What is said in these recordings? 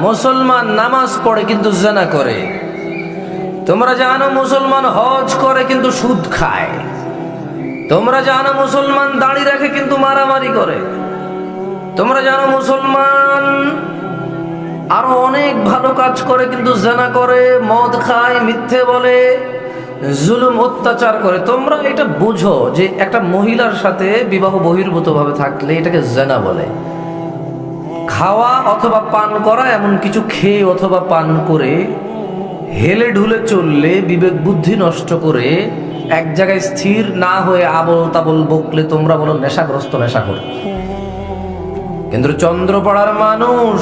মুসলমান নামাজ পড়ে কিন্তু জেনা করে। তোমরা জানো মুসলমান হজ করে কিন্তু সুদ খায়। তোমরা জানো মুসলমান দাড়ি রাখে কিন্তু মারামারি করে। তোমরা জানো মুসলমান আরও অনেক ভালো কাজ করে কিন্তু জানা করে, মদ খায়, মিথ্যে বলে, জুলুম, অত্যাচার করে। তোমরা এটা বুঝো যে একটা মহিলার সাথে বিবাহ বহির্ভূত ভাবে থাকলে এটাকে জেনা বলে। খাওয়া অথবা পান করা, এমন কিছু খেয়ে অথবা পান করে, হেলে ঢুলে চললে, বিবেক বুদ্ধি নষ্ট করে, এক জায়গায় স্থির না হয়ে আবল তাবল বকলে তোমরা বলো নেশাগ্রস্ত নেশা করে কিন্তু চন্দ্রপাড়ার মানুষ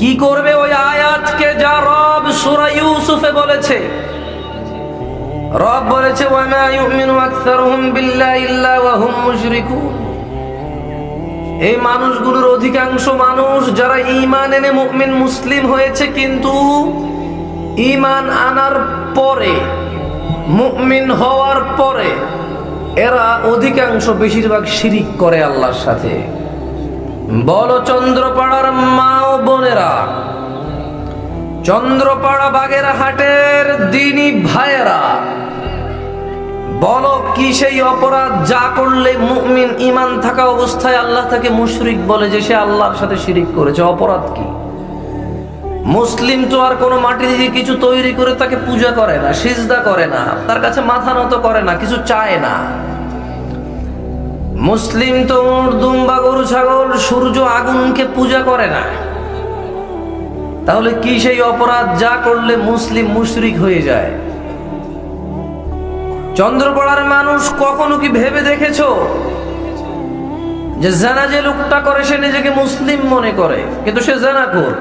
কি করবে ওই আয়াতকে যা রব সূরা ইউসুফে বলেছে? রব বলেছে ওয়ামা ইউমিনু আকসারুহুম বিল্লাহি ইল্লা ওয়া হুম মুশরিকুন। এই মানুষগুলোর অধিকাংশ মানুষ যারা ঈমান এনে মুমিন মুসলিম হয়েছে কিন্তু ঈমান আনার পরে, মুমিন হওয়ার পরে এরা অধিকাংশ বেশিরভাগ শিরিক করে আল্লাহর সাথে। বলো চন্দ্রপাড়ার মা ও বোনেরা, চন্দ্রপাড়া বাগের হাটের দিনী ভাইয়েরা বলো কি সেই অপরাধ যা করলে মুমিন ইমান থাকা অবস্থায় আল্লাহ তাকে মুশরিক বলে যে সে আল্লাহর সাথে শিরিক করেছে? অপরাধ কি? মুসলিম তো আর কোনো মাটি দিয়ে কিছু তৈরি করে তাকে পূজা করে না, সিজদা করে না, তার কাছে মাথা নত করে না, কিছু চায় না। মুসলিম তো দুম্বা, গরু, ছাগল, সূর্য, আগুনকে পূজা করে না। তাহলে কি সেই অপরাধ যা করলে মুসলিম মুশরিক হয়ে যায়? চন্দ্রপড়ার মানুষ কখনো কি ভেবে দেখেছ? যে জানা যে লোকটা করে, সে নিজেকে মুসলিম মনে করে, কিন্তু সে জানা কর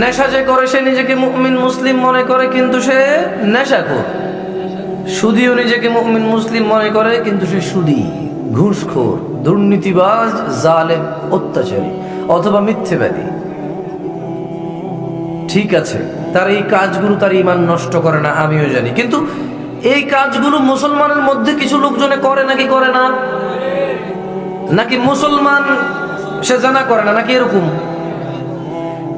নেশা যে করে, সে নিজেকে মুমিন মুসলিম মনে করে, কিন্তু সে নেশা কর সুদিও নিজেকে মুমিন মুসলিম মনে করে, কিন্তু সে সুদি, ঘুষখোর, দুর্নীতিবাজ, জালেম, অত্যাচারী অথবা মিথ্যেবাদী। ঠিক আছে, তার এই কাজগুলো তার ইমান নষ্ট করে না, আমিও জানি। কিন্তু এই কাজগুলো মুসলমানের মধ্যে কিছু লোকজনে করে নাকি করে না? নাকি মুসলমান সে জানা করে না, নাকি এরকম?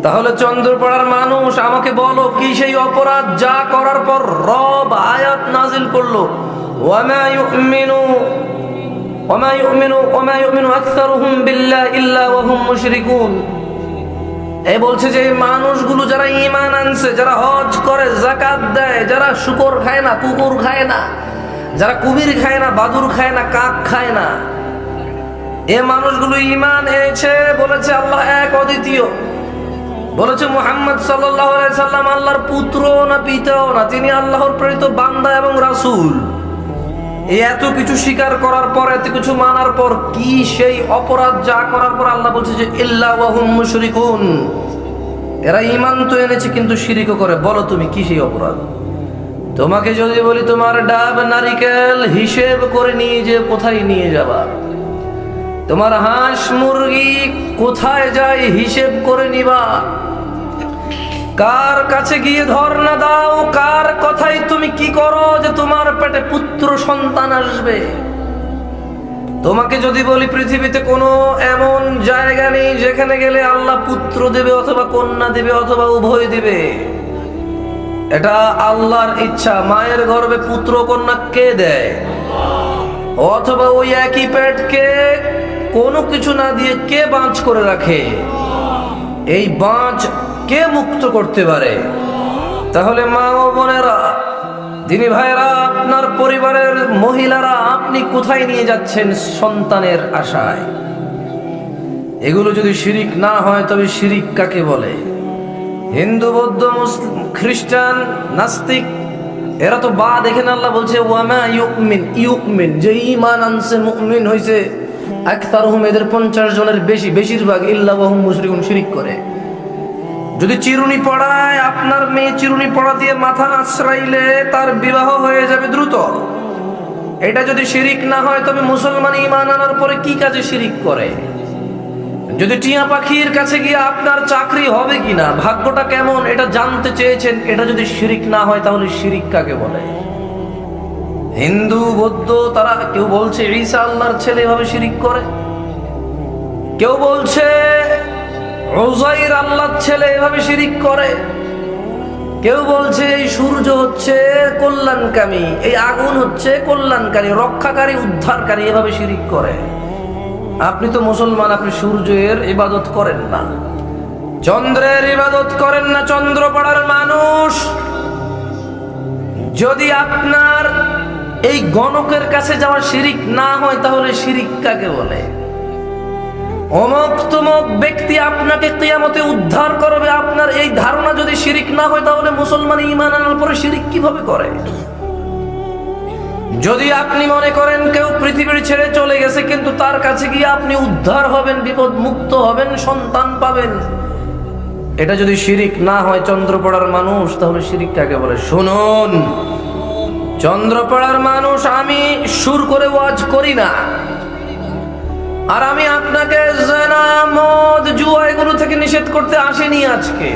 তাহলে চন্দ্রপাড়ার মানুষ আমাকে বলো, কি সেই অপরাধ যা করার পর রব আয়াত নাজিল করল? ওয়ামা ইউমিনু ওয়ামা ইউমিনু ওয়ামা ইউমিনু আকসারুহুম বিল্লাহি ইল্লা ওয়া মুশরিকুন। এই বলছে যে মানুষগুলো যারা ঈমান আনছে, যারা হজ করে, যাকাত দেয়, যারা শুকর খায় না, কুকুর খায় না, যারা কুমির খায় না, বাদুর খায় না, কাক খায় না, এ মানুষগুলো ঈমান এনেছে বলেছে আল্লাহ এক অদ্বিতীয়। বলেছে মুহাম্মদ আলাইহি সাল্লাম আল্লাহর পুত্র না পিতাও না, তিনি আল্লাহর প্রেরিত বান্দা এবং রাসূল। এত কিছু স্বীকার করার পর, এত কিছু মানার পর, কি সেই অপরাধ যা করার পর আল্লাহ বলছে যে, ইল্লা ওয়াহুম মুশরিকুন এরা ঈমান তো এনেছে, কিন্তু শিরিকও করে। বলো তুমি, কি সেই অপরাধ? তোমাকে যদি বলি, তোমার ডাব নারিকেল হিসেব করে নিয়ে যে কোথায় নিয়ে যাবা? তোমার হাঁস মুরগি কোথায় যায় হিসেব করে নিবা? কার কাছে গিয়ে ধর্ণা দাও? কার কথাই তুমি কি করো যে তোমার পেটে পুত্র সন্তান আসবে? তোমাকে যদি বলি পৃথিবীতে কোনো এমন জায়গা নেই যেখানে গেলে আল্লাহ পুত্র দেবে অথবা কন্যা দেবে অথবা উভয় দেবে। এটা আল্লাহর ইচ্ছা। মায়ের গর্ভে পুত্র কন্যা কে দেয়? অথবা ওই একই পেটকে কোনো কিছু না দিয়ে কে বাঁচ করে রাখে? এই বাঁচ কে মুক্ত করতে পারে? তাহলে মা ও বোনেরা, দিনী ভাইরা আপনার পরিবারের মহিলারা আপনি কোথায় নিয়ে যাচ্ছেন সন্তানের আশায়? এগুলো যদি শিরিক না হয়, তবে শিরিক কাকে বলে? হিন্দু, বৌদ্ধ, মুসলিম, খ্রিস্টান, নাস্তিক, এরা তো বা দেখেন আল্লাহ বলছে, ওয়ামা ইউকমিন ইউকমিন যে ইমান আনছে, মুমিন হইছে আকতারহুম এদের পঞ্চাশ জনের বেশি, বেশিরভাগ ইল্লা ওয়াহুম মুশরিকুন, শিরিক করে। যদি চিরুনি পড়ায়, আপনার মেয়ে চিরুনি পড়া দিয়ে মাথা আশ্রাইলে তার বিবাহ হয়ে যাবে দ্রুত। এটা যদি শিরিক না হয়, তবে মুসলমান ইমান আনার পরে কি কাজে শিরিক করে? যদি টিয়া পাখির কাছে গিয়ে আপনার চাকরি হবে কিনা, ভাগ্যটা কেমন, এটা জানতে চেয়েছেন, এটা যদি শিরিক না হয়, তাহলে শিরিক কাকে বলে? হিন্দু, বৌদ্ধ, তারা কেউ বলছে ঈসা আল্লাহর ছেলে এভাবে শিরিক করে? কেউ বলছে ওজাইর আল্লাহর ছেলে এভাবে শিরিক করে। কেউ বলছে, এই সূর্য হচ্ছে কল্যাণকামী, এই আগুন হচ্ছে কল্যাণকারী, রক্ষাকারী, উদ্ধারকারী, এভাবে শিরিক করে। আপনি তো মুসলমান, আপনি সূর্যের ইবাদত করেন না। চন্দ্রের ইবাদত করেন না, চন্দ্রপাড়ার মানুষ। যদি আপনার এই গণকের কাছে যাওয়া শিরিক না হয়, তাহলে শিরিক কাকে বলে? অমক ব্যক্তি আপনাকে কিয়ামতে উদ্ধার করবে। আপনার এই ধারণা যদি শিরিক না হয়, তাহলে মুসলমান ইমান আনার পরে শিরিক কীভাবে করে? যদি আপনি মনে করেন কেউ পৃথিবীর ছেড়ে চলে গেছে, কিন্তু তার কাছে গিয়ে আপনি উদ্ধার হবেন বিপদ মুক্ত হবেন, সন্তান পাবেন। এটা যদি শিরিক না হয়, চন্দ্রপড়ার মানুষ, তাহলে শিরিক কাকে বলে? শুনুন। চন্দ্রপড়ার মানুষ, আমি সুর করে ওয়াজ করি না। আর আমি আপনাকে মদ থেকে নিষেধ করতে আসিনি আজকে।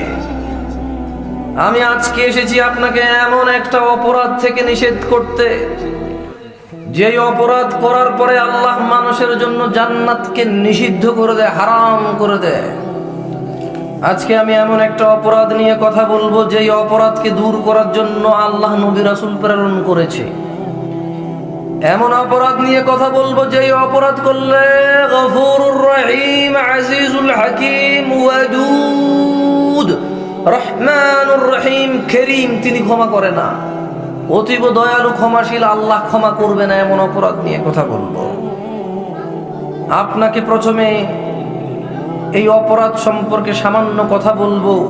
আমি আজকে এসেছি আপনাকে এমন একটা অপরাধ থেকে নিষেধ করতে, যেই অপরাধ করার পরে আল্লাহ মানুষের জন্য জান্নাতকে নিষিদ্ধ করে দেয়, হারাম করে দেয়। আজকে আমি এমন একটা অপরাধ নিয়ে কথা বলব, যেই অপরাধকে দূর করার জন্য আল্লাহ নবী রাসূল প্রেরণ করেছে। এমন অপরাধ নিয়ে কথা বলব যে অপরাধ করলে রহিম, আজিজুল হাকিম রহমানুর রহিম, করিম, তিনি ক্ষমা করে না। অতীব দয়ালু, ক্ষমাশীল, আল্লাহ ক্ষমা করবে না এমন অপরাধ নিয়ে কথা বলব। আপনাকে প্রথমে এই অপরাধ সম্পর্কে সামান্য কথা বলব।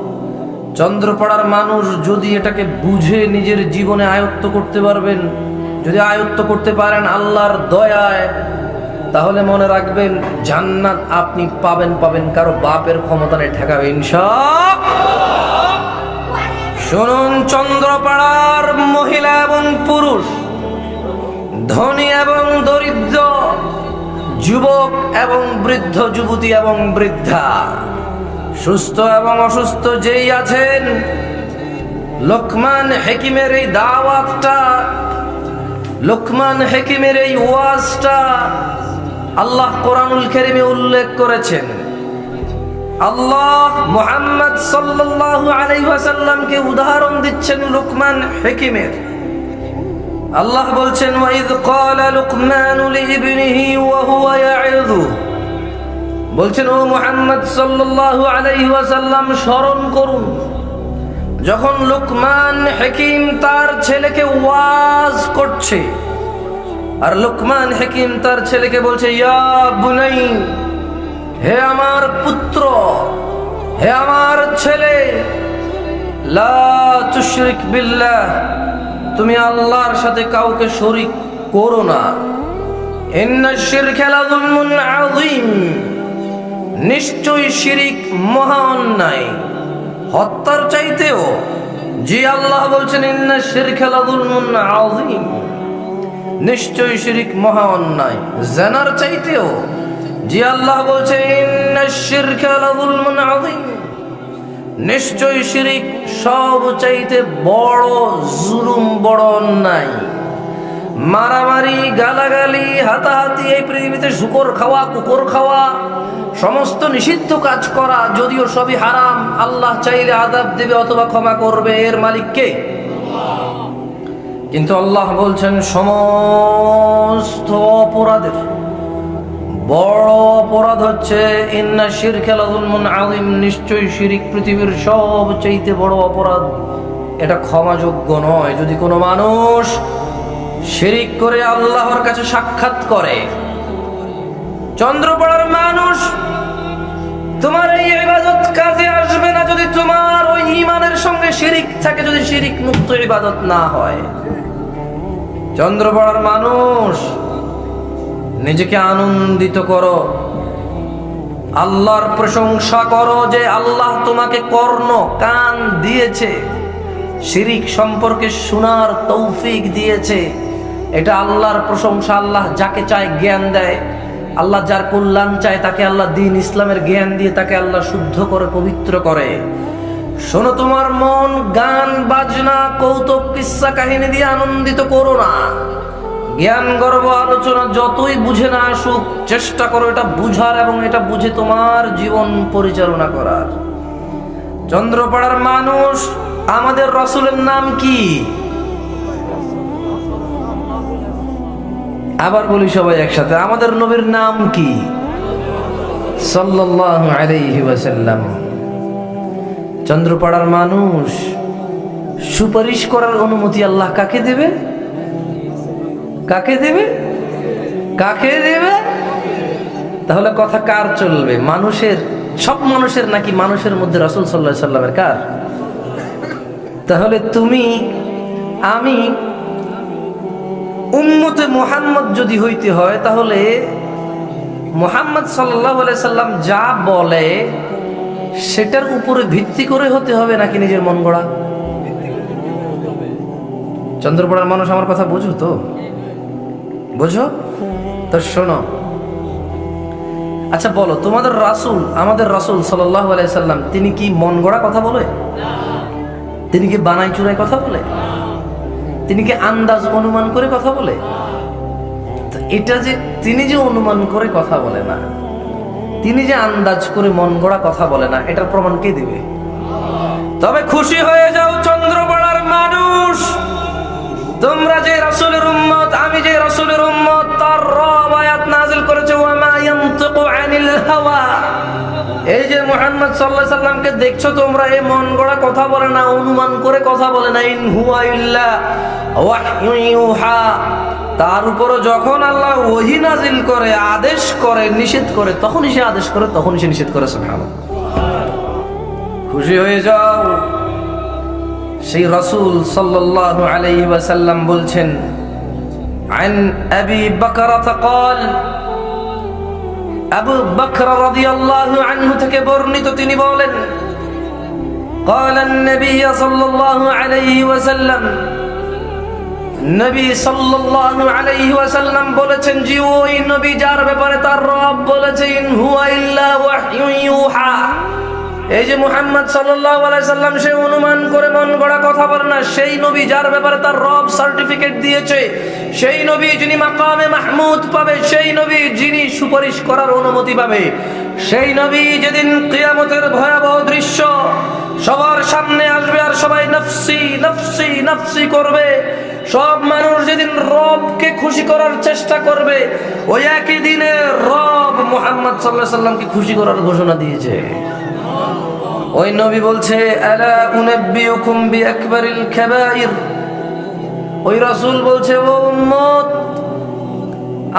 চন্দ্রপাড়ার মানুষ যদি এটাকে বুঝে নিজের জীবনে আয়ত্ত করতে পারবেন যদি আয়ত্ত করতে পারেন আল্লাহর দয়ায়, তাহলে মনে রাখবেন জান্নাত আপনি পাবেন পাবেন কারও বাপের ক্ষমতা নেই, ঠেকাবে শুনুন, চন্দ্রপাড়ার মহিলা এবং পুরুষ, ধনী এবং দরিদ্র, যুবক এবং বৃদ্ধ, যুবতী এবং বৃদ্ধা, সুস্থ এবং অসুস্থ যেই আছেন, লোকমান হেকিমের এই দাওয়াতটা লোকমান হেকিমের এই ওয়াজটা আল্লাহ কোরআনুল কেরিমে উল্লেখ করেছেন। আল্লাহ মুহাম্মদ সাল্লাল্লাহু আলাইহি ওয়াসাল্লামকে উদাহরণ দিচ্ছেন লোকমান হেকিমের। আল্লাহ বলছেন, ওয়াইদ ক্বালা লুকমান লিইবনিহি ওয়া হুয়া ইয়াইযু বলছেন, ও মুহাম্মদ সাল্লাল্লাহু আলাইহি ওয়াসাল্লাম, স্মরণ করুন। যখন লুকমান হাকিম তার ছেলেকে ওয়াজ করছে, আর লুকমান হাকিম তার ছেলেকে বলছে হে আমার পুত্র, হে আমার ছেলে, লা বিল্লাহ, তুমি আল্লাহর সাথে কাউকে শরিক করো না। নিশ্চয়ই শিরিক মহা অন্যায় হত্যার চাইতেও জি আল্লাহ বলছেন, ইন্না শিরকা লাযুলমুন আযীম। নিশ্চয়ই শিরিক মহা অন্যায়। জানার চাইতেও জি আল্লাহ বলছে, ইন্না শিরকা লাযুলমুন আযীম। নিশ্চয়ই শিরিক সব চাইতে বড়, জুলুম, বড় অন্যায়। মারামারি, গালাগালি, হাতাহাতি, এই পৃথিবীতে শুকর খাওয়া, কুকুর খাওয়া, সমস্ত নিষিদ্ধ কাজ করা, যদিও সবই হারাম, আল্লাহ চাইলে আদাব দেবে অথবা ক্ষমা করবে, এর মালিককে কিন্তু আল্লাহ বলছেন, সমস্ত অপরাধের, বড় অপরাধ হচ্ছে, ইন্না শির খেলাদুলমন আলিম নিশ্চয়ই শিরিক পৃথিবীর সব চাইতে বড় অপরাধ। এটা ক্ষমাযোগ্য নয়। যদি কোনো মানুষ শিরিক করে আল্লাহর কাছে সাক্ষাৎ করে। চন্দ্রপাড়ার মানুষ, তোমার এই ইবাদত কাজে আসবে না যদি তোমার ওই ইমানের সঙ্গে শিরিক থাকে, যদি শিরিক মুক্ত ইবাদত না হয়। চন্দ্রপাড়ার মানুষ, নিজেকে আনন্দিত করো। আল্লাহর প্রশংসা করো যে আল্লাহ তোমাকে কর্ণ, কান দিয়েছে। শিরিক সম্পর্কে শোনার তৌফিক দিয়েছে। এটা আল্লাহর প্রশংসা, আল্লাহ যাকে চায় জ্ঞান দেয়। আল্লাহ যার কল্যাণ চায়, তাকে আল্লাহ দিন ইসলামের জ্ঞান দিয়ে তাকে আল্লাহ শুদ্ধ করে, পবিত্র করে। শোনো তোমার মন, গান, বাজনা, কৌতুক কিস্সা কাহিনী দিয়ে আনন্দিত করো না। জ্ঞান, গর্ব, আলোচনা যতই বুঝে না আসুক, চেষ্টা করো এটা বুঝার এবং এটা বুঝে তোমার জীবন পরিচালনা করার। চন্দ্রপাড়ার মানুষ, আমাদের রসুলের নাম কি? আবার বলি সবাই একসাথে, আমাদের নবীর নাম কি? সাল্লাল্লাহু চন্দ্রপাড়ার মানুষ, সুপারিশ করার অনুমতি আল্লাহ কাকে দেবে? কাকে দেবে? কাকে দেবে? তাহলে কথা কার চলবে? মানুষের, সব মানুষের নাকি মানুষের মধ্যে রসুল সাল্লাহ সাল্লামের কার? তাহলে তুমি, আমি উম্মতে মোহাম্মদ যদি হইতে হয়, তাহলে মোহাম্মদ সাল্লাহ সাল্লাম যা বলে, সেটার উপরে ভিত্তি করে হতে হবে নাকি নিজের মন গড়া? চন্দ্রপড়ার মানুষ আমার কথা বুঝো তো? বুঝো? তো শোনো। আচ্ছা বলো, তোমাদের রাসুল, আমাদের রাসুল সাল্লাহ সাল্লাম, তিনি কি মন গড়া কথা বলে? তিনি কি বানাই চুরাই কথা বলে? তিনি কি আন্দাজ অনুমান করে কথা বলে? এটা যে তিনি যে অনুমান করে কথা বলে না, তিনি যে আন্দাজ করে মন গড়া কথা বলে না, এটার প্রমাণ কে দিবে? তবে খুশি হয়ে যাও চন্দ্রপাড়ার মানুষ। তোমরা যে রাসূলের উম্মত, আমি যে রাসূলের উম্মত, তার রব আয়াত নাযিল করেছে ওয়া মা ইয়ানতিকু আনিল হাওয়া। এই যে মোহাম্মদ আলাইহি সাল্লামকে দেখছ তোমরা এই মন গড়া কথা বলে না, অনুমান করে কথা বলে না, ইন হুয়া ইল্লা তার উপরও যখন আল্লাহ ওহি নাজিল করে আদেশ করে নিষেধ করে তখনই সে আদেশ করে তখনই সে নিষেধ করে সুবহানাল্লাহ খুশি হয়ে যাও সেই রসুল সাল্লাল্লাহু আলাইহি ওয়াসাল্লাম বলছেন عن أبي بكرة قال আবু বকর রাদিয়াল্লাহু আনহু থেকে বর্ণিত তিনি বলেন قال النبي صلى الله عليه وسلم নবী বলেছেন নবী যার ব্যাপারে তার রব বলেছেন এই যে মুহাম্মদ সাল্লাম সে অনুমান করে মন গড়া কথা বলে না, সেই নবী যার ব্যাপারে তার রব সার্টিফিকেট দিয়েছে, সেই নবী যিনি মাকামে মাহমুদ পাবে, সেই যিনি সুপারিশ করার অনুমতি পাবে। সেই নবী যেদিন কিয়ামতের ভয়াবহ দৃশ্য সবার সামনে আসবে আর সবাই নফসি নফসি নফসি করবে সব মানুষ যেদিন রবকে খুশি করার চেষ্টা করবে, ওই একই দিনে রব মোহাম্মদ সাল্লাহ সাল্লামকে খুশি করার ঘোষণা দিয়েছে। ওই নবী বলছে, আলা উনাব্বিউকুম বিআকবারিল কাবাইর। ওই রাসূল বলছে, ও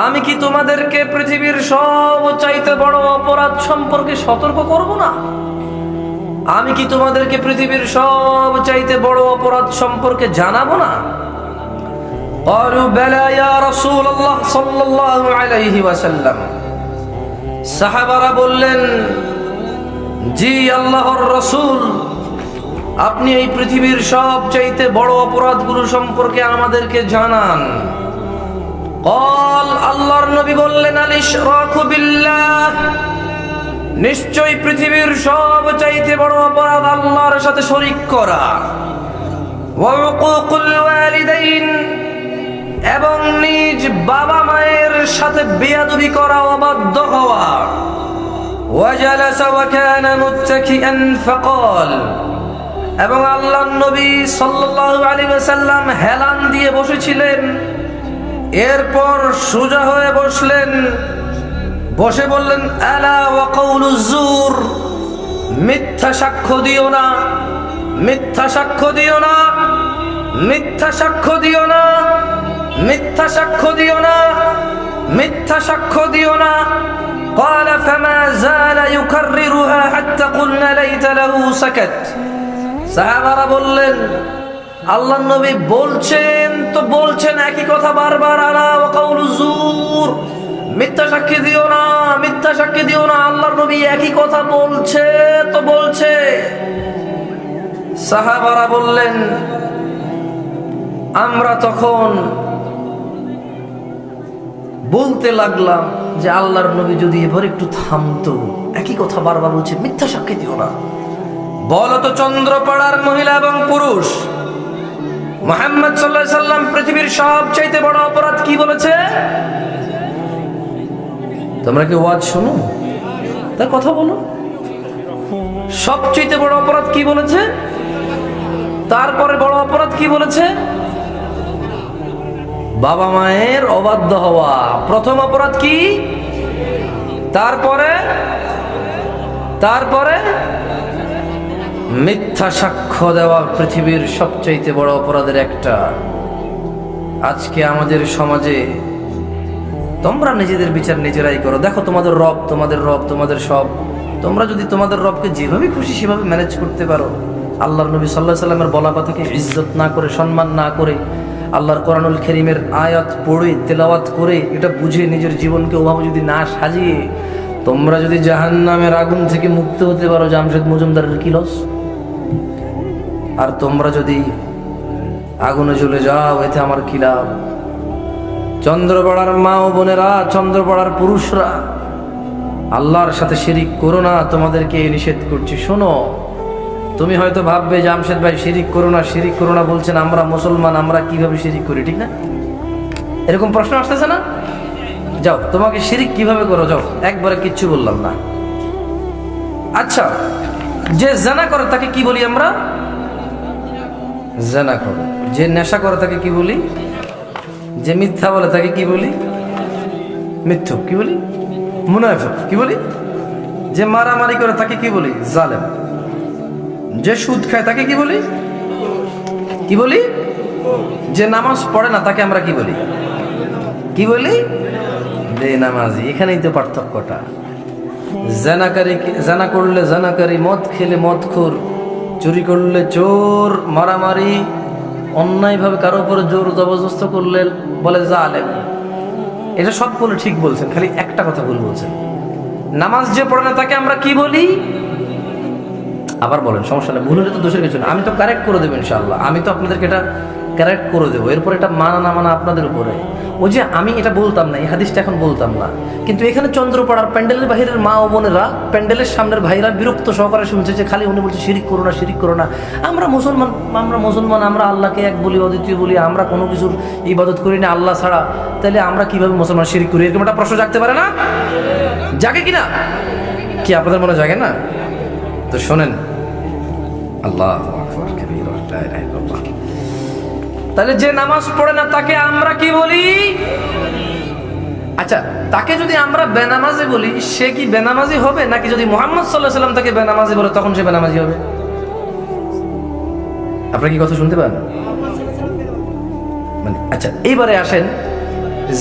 আমি কি তোমাদেরকে পৃথিবীর সব চাইতে বড় অপরাধ সম্পর্কে সতর্ক করব না? আমি কি তোমাদেরকে পৃথিবীর সব চাইতে বড় অপরাধ সম্পর্কে জানাব না? قالوا بلى يا رسول الله صلى الله عليه وسلم সাহাবারা বললেন জি আল্লাহর রসুল আপনি এই পৃথিবীর সব চাইতে বড় অপরাধগুলো সম্পর্কে আমাদেরকে জানান কল আল্লাহর নবী বললেন আলিশ বিল্লাহ নিশ্চয় পৃথিবীর সব চাইতে বড় অপরাধ আল্লাহর সাথে শরিক করা ওয়াকুকুল ওয়ালিদাইন এবং নিজ বাবা মায়ের সাথে বেয়াদবি করা অবাধ্য হওয়া وجلس وكان متكئا فقال এবং আল্লাহ নবী সাল্লাল্লাহু আলাইহি ওয়াসাল্লাম হেলান দিয়ে বসেছিলেন এরপর সোজা হয়ে বসলেন বসে বললেন আলা ওয়া কাউলুজ জুর মিথ্যা সাক্ষ্য দিও না মিথ্যা সাক্ষ্য দিও না মিথ্যা সাক্ষ্য দিও না মিথ্যা সাক্ষ্য দিও না মিথ্যা সাক্ষ্য দিও না قال فما زال يكررها حتى قلنا ليت له سكت সাহাবারা বললেন আল্লাহ নবী বলছেন তো বলছেন একই কথা বারবার আলা ওয়া কাউলু জুর মিথ্যা সাক্ষী দিও না মিথ্যা সাক্ষী দিও না আল্লাহর নবী একই কথা বলছে তো বলছে সাহাবারা বললেন আমরা তখন বলতে লাগলাম যে আল্লাহর নবী যদি এবার একটু থামতো, একই কথা বারবার বলছে, মিথ্যা সাক্ষী দিও না। বলো তো চন্দ্রপাড়ার মহিলা এবং পুরুষ, মোহাম্মদ সাল্লাহ সাল্লাম পৃথিবীর সবচাইতে বড় অপরাধ কি বলেছে? তোমরা কি ওয়াজ শোনো? তার কথা বলো। সবচেয়ে বড় অপরাধ কি বলেছে? তারপরে বড় অপরাধ কি বলেছে? বাবা মায়ের অবাধ্য হওয়া। প্রথম অপরাধ কি? তারপরে? তারপরে? মিথ্যা সাক্ষ্য দেওয়া পৃথিবীর সবচাইতে বড় অপরাধের একটা। আজকে আমাদের সমাজে তোমরা নিজেদের বিচার নিজেরাই করো। দেখো, তোমাদের রব তোমাদের রব, তোমাদের সব। তোমরা যদি তোমাদের রবকে যেভাবে খুশি সেভাবে ম্যানেজ করতে পারো আল্লাহ নবী সাল্লাহ সাল্লামের বলা কথাকে ইজ্জত না করে, সম্মান না করে আল্লাহর কোরআনুল খেরিমের আয়াত পড়ে, তেলাওয়াত করে, এটা বুঝে নিজের জীবনকে ওভাবে যদি না সাজিয়ে, তোমরা যদি জাহান্নামের আগুন থেকে মুক্ত হতে পারো, জামশেদ মজুমদারের কি লস আর তোমরা যদি আগুনে চলে যাও, এতে আমার কি লাভ? চন্দ্রপাড়ার মা ও বোনেরা, চন্দ্রপাড়ার পুরুষরা, আল্লাহর সাথে শিরিক করো না, তোমাদেরকে নিষেধ করছি, শোনো। তুমি হয়তো ভাববে জামশেদ ভাই শিরিক করো না, শিরিক করো না বলছেন, আমরা মুসলমান, আমরা কীভাবে শিরিক করি, ঠিক না? এরকম প্রশ্ন আসতেছে না? যাও, তোমাকে শিরিক কীভাবে করো? যাও, একবারে কিচ্ছু বললাম না। আচ্ছা যে জানা করে তাকে কি বলি আমরা? জানা করে। যে নেশা করে তাকে কি বলি? যে মিথ্যা বলে তাকে কি বলি? মিথ্যু কি বলি? মুনাফিক, কি বলি? যে মারামারি করে তাকে কি বলি? জালেম। যে সুদ খায়, তাকে কি বলি? কি বলি? যে নামাজ পড়ে না, তাকে আমরা কি বলি? কি বলি? বেনামাজি, এখানেই তো পার্থক্যটা। জানাকারী জানা করলে জানাকারী, মদ খেলে মদ খোর, চুরি করলে চোর, মারামারি, অন্যায়ভাবে কারও উপরে জোর জবরদস্ত করলে বলে জালেম। এটা সবগুলো ঠিক বলছেন, খালি একটা কথা ভুল বলছেন। নামাজ যে পড়ে না, তাকে আমরা কি বলি? আবার বলেন, সমস্যা নেই, ভুল হলে তো দোষের কিছু না আমি তো কারেক্ট করে দেবো ইনশাল্লাহ আমি তো আপনাদেরকে এটা কারেক্ট করে দেবো। এরপর এটা মানা না মানা আপনাদের উপরে। ওই যে আমি এটা বলতাম না, এই হাদিসটা এখন বলতাম না। কিন্তু এখানে চন্দ্রপাড়ার প্যান্ডেলের বাহিরের মা ও বোনেরা, প্যান্ডেলের সামনের ভাইরা বিরক্ত সহকারে শুনছে যে, খালি উনি বলছে, শিরিক করো না, শিরিক করো না। আমরা মুসলমান আমরা মুসলমান, আমরা আল্লাহকে এক বলি, অদ্বিতীয় বলি, আমরা কোনো কিছুর ইবাদত করি না, আল্লাহ ছাড়া। তাহলে আমরা কীভাবে মুসলমান শিরিক করি? এরকম একটা প্রশ্ন জাগতে পারে না? জাগে কিনা? কি আপনাদের মনে জাগে না? তো শোনেন আল্লাহ তাহলে যে নামাজ পড়ে না, তাকে আমরা কি বলি? আচ্ছা তাকে যদি আমরা বেনামাজি বলি, সে কি বেনামাজি হবে? নাকি যদি মোহাম্মদ সাল্লাহ সাল্লাম তাকে বেনামাজি বলে, তখন সে বেনামাজি হবে? আপনারা কি কথা শুনতে পান? মানে আচ্ছা এইবারে আসেন,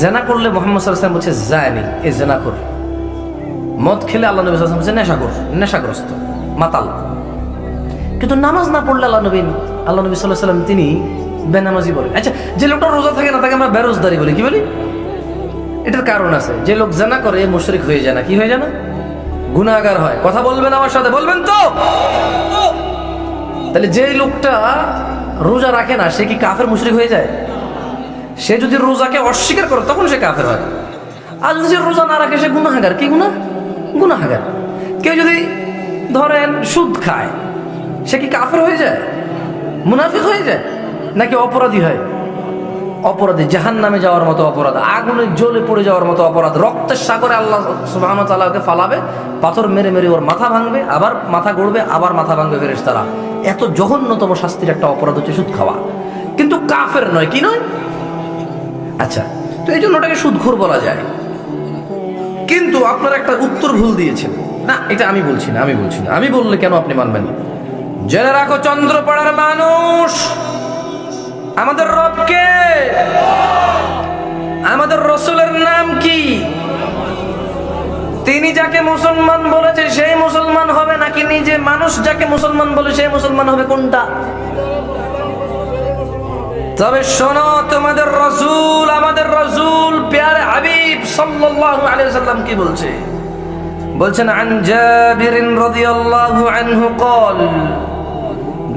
জেনা করলে মোহাম্মদ সাল্লাম বলছে যায়নি এই জেনা কর। মদ খেলে আল্লাহ নবী সাল্লাম বলছে নেশাগ্রস্ত, মাতাল। কিন্তু নামাজ না পড়লে আল্লাহ নবী আল্লাহ নবী সাল্লাহ সাল্লাম তিনি বেনামাজি বলে। আচ্ছা যে লোকটা রোজা থাকে না, তাকে আমরা বেরোজদারি বলি। কি বলি? এটার কারণ আছে। যে লোক জানা করে মুশরিক হয়ে যায় না। কি হয়ে যায় না? গুণাগার হয়। কথা বলবেন আমার সাথে, বলবেন তো! তাহলে যে লোকটা রোজা রাখে না, সে কি কাফের মুশরিক হয়ে যায়? সে যদি রোজাকে অস্বীকার করে, তখন সে কাফের হয়। আর যদি সে রোজা না রাখে, সে গুনাহাগার। কি গুণা গুনাহাগার। কেউ যদি ধরেন সুদ খায় সে কি কাফের হয়ে যায়? মুনাফিক হয়ে যায়? নাকি অপরাধী হয়? অপরাধী জাহান নামে যাওয়ার মতো অপরাধ, আগুনে জ্বলে পড়ে যাওয়ার মতো অপরাধ, রক্তের সাগরে আল্লাহ সুবাহ তালাকে ফালাবে, পাথর মেরে মেরে ওর মাথা ভাঙবে, আবার মাথা গড়বে, আবার মাথা ভাঙবে ফেরেস তারা এত জঘন্যতম শাস্তির একটা অপরাধ হচ্ছে সুদ খাওয়া। কিন্তু কাফের নয়, কি নয়? আচ্ছা তো এই জন্য ওটাকে সুদখোর বলা যায়। কিন্তু আপনারা একটা উত্তর ভুল দিয়েছেন। না, এটা আমি বলছি না, আমি বলছি না। আমি বললে কেন আপনি মানবেন না? জেনে রাখো, চন্দ্রপাড়ার মানুষ। আমাদের রবকে আমাদের রসুলের নাম কি? তিনি যাকে মুসলমান বলেছে, সেই মুসলমান হবে নাকি নিজে মানুষ যাকে মুসলমান বলে, সেই মুসলমান হবে কোনটা? তবে শোনো, তোমাদের রসুল, আমাদের রসুল, প্যার হাবিব সাল্লাল্লাহু আলাইহি সাল্লাম কি বলছে? বলছেন, আন জাবিরিন রাদিয়াল্লাহু আনহু কল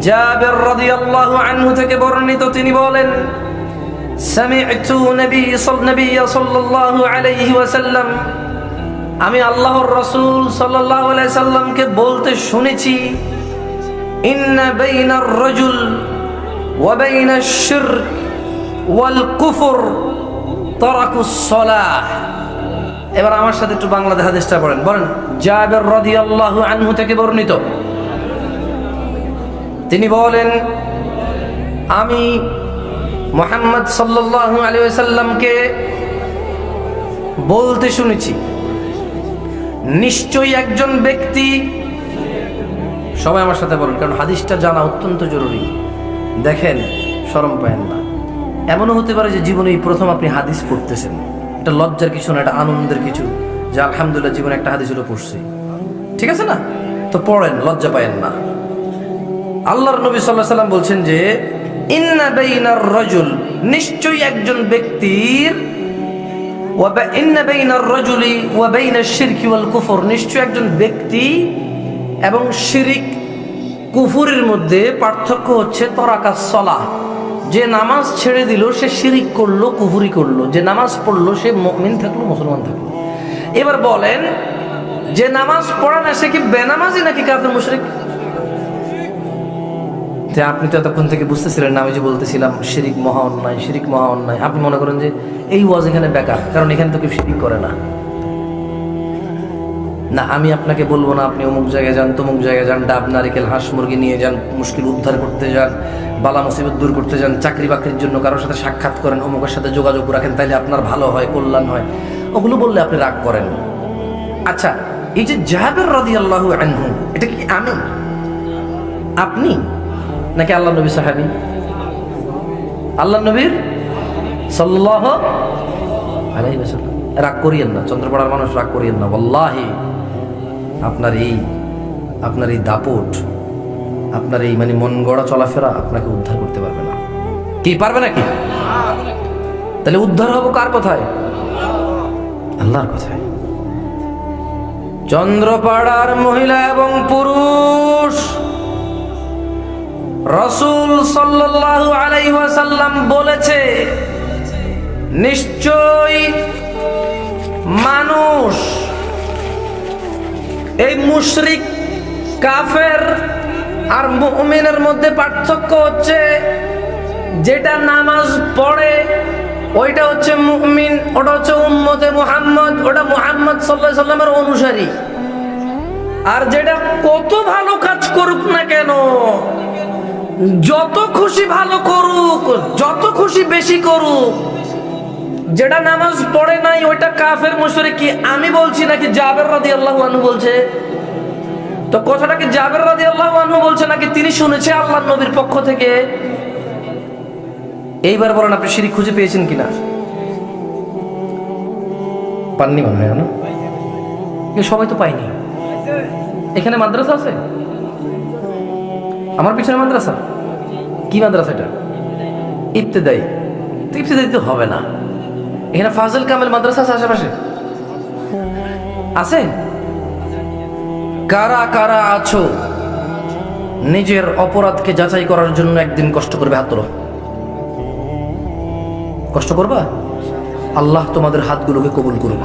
জাবির রাদিয়াল্লাহু আনহু থেকে বর্ণিত তিনি বলেন সামি'তু নবী নবী সাল্লাল্লাহু আলাইহি ওয়াসাল্লাম আমি আল্লাহর রাসূল সাল্লাল্লাহু আলাইহি সাল্লামকে বলতে শুনেছি ইন্না বাইনার রাজুল وبين الشرك والكفر تركوا الصلاة এবার আমার সাথে একটু বাংলাদেশ হাদিসটা পড়েন বলেন জাবের রাদিয়াল্লাহু আনহু থেকে বর্ণিত তিনি বলেন, আমি মোহাম্মদ সাল্লাল্লাহু আলাইহি ওয়াসাল্লামকে বলতে শুনেছি। নিশ্চয়ই একজন ব্যক্তি, সবাই আমার সাথে বলুন, কারণ হাদিসটা জানা অত্যন্ত জরুরি। দেখেন, শরম পায়েন না। এমনও হতে পারে যে জীবনে এই প্রথম আপনি হাদিস পড়তেছেন। এটা লজ্জার কিছু না, এটা আনন্দের কিছু, যে আলহামদুলিল্লাহ জীবনে একটা হাদিস হলো পড়ছি। ঠিক আছে না? তো পড়েন, লজ্জা পায়েন না। আল্লাহর নবী সাল্লাহ সাল্লাম বলছেন যে, ইন্না বাইনার রজুল নিশ্চয়ই একজন ব্যক্তির নিশ্চয়ই একজন ব্যক্তি এবং শিরিক কুফুরের মধ্যে পার্থক্য হচ্ছে তরাকাস সলা যে নামাজ ছেড়ে দিল, সে শিরিক করল, কুফুরি করল। যে নামাজ পড়ল, সে মুমিন থাকল, মুসলমান থাকল। এবার বলেন, যে নামাজ পড়ে না, সে কি বেনামাজি নাকি কাফের মুশরিক? যে আপনি তো এতক্ষণ থেকে বুঝতেছিলেন না আমি যে বলতেছিলাম, শিরিক মহা অন্যায়, শিরিক মহা অন্যায়। আপনি মনে করেন যে এই ওয়াজ এখানে বেকার, কারণ এখানে তো কেউ শিরিক করে না। না, আমি আপনাকে বলব না, আপনি অমুক জায়গায় যান, তমুক জায়গায় যান, ডাব, নারিকেল, হাঁস মুরগি নিয়ে যান, মুশকিল উদ্ধার করতে যান, বালা মুসিবত দূর করতে যান, চাকরি বাকরির জন্য কারোর সাথে সাক্ষাৎ করেন, অমুকের সাথে যোগাযোগ রাখেন, তাইলে আপনার ভালো হয়, কল্যাণ হয়। ওগুলো বললে আপনি রাগ করেন। আচ্ছা এই যে জাহাবের রাদি আল্লাহ আনহু, এটা কি আমি? আপনি? নাকি আল্লাহ নবী সাহাবি? আল্লাহ নবীর সাল্লাহ রাগ করিয়েন না, চন্দ্রপাড়ার মানুষ রাগ করিয়েন না। ওয়াল্লাহি, আপনার এই আপনার এই দাপট, আপনার এই মানে মন গড়া চলাফেরা আপনাকে উদ্ধার করতে পারবে না। কি, পারবে নাকি? তাহলে উদ্ধার হব কার কথায়? আল্লাহর কথায়। চন্দ্রপাড়ার মহিলা এবং পুরুষ। রসুল সাল্লাল্লাহু আলাইহি ওয়াসাল্লাম বলেছে নিশ্চয় মানুষ এই মুশরিক, কাফের আর মুমিনের মধ্যে পার্থক্য হচ্ছে, যেটা নামাজ পড়ে, ওইটা হচ্ছে মুমিন, ওটা হচ্ছে উম্মতে মুহাম্মদ, ওটা মুহাম্মদ সাল্লাল্লাহু সাল্লামের অনুসারী। আর যেটা কত ভালো কাজ করুক না কেন যত খুশি ভালো করুক, যত খুশি বেশি করুক। যেটা নামাজ পড়ে নাই, ওইটা কাফের মুশরে কি আমি বলছি নাকি জাবের রাদি আল্লাহ আনহু বলছে? তো কথাটা কি জাবের রাদি আল্লাহ আনহু বলছে নাকি তিনি শুনেছে আল্লাহ নবীর পক্ষ থেকে? এইবার বলেন, আপনি সিঁড়ি খুঁজে পেয়েছেন কিনা? পাননি মনে হয় সবাই তো পাইনি এখানে মাদ্রাসা আছে? আমার পিছনে মাদ্রাসা? কি মাদ্রাসা এটা? ইবতেদাই তো ইবতেদাই তো হবে না। এখানে ফাজল কামেল মাদ্রাসা আছে আশেপাশে? আছে? কারা কারা আছো? নিজের অপরাধকে যাচাই করার জন্য একদিন কষ্ট করবে হাত তোলো। কষ্ট করবা? আল্লাহ তোমাদের হাতগুলোকে কবুল করুক।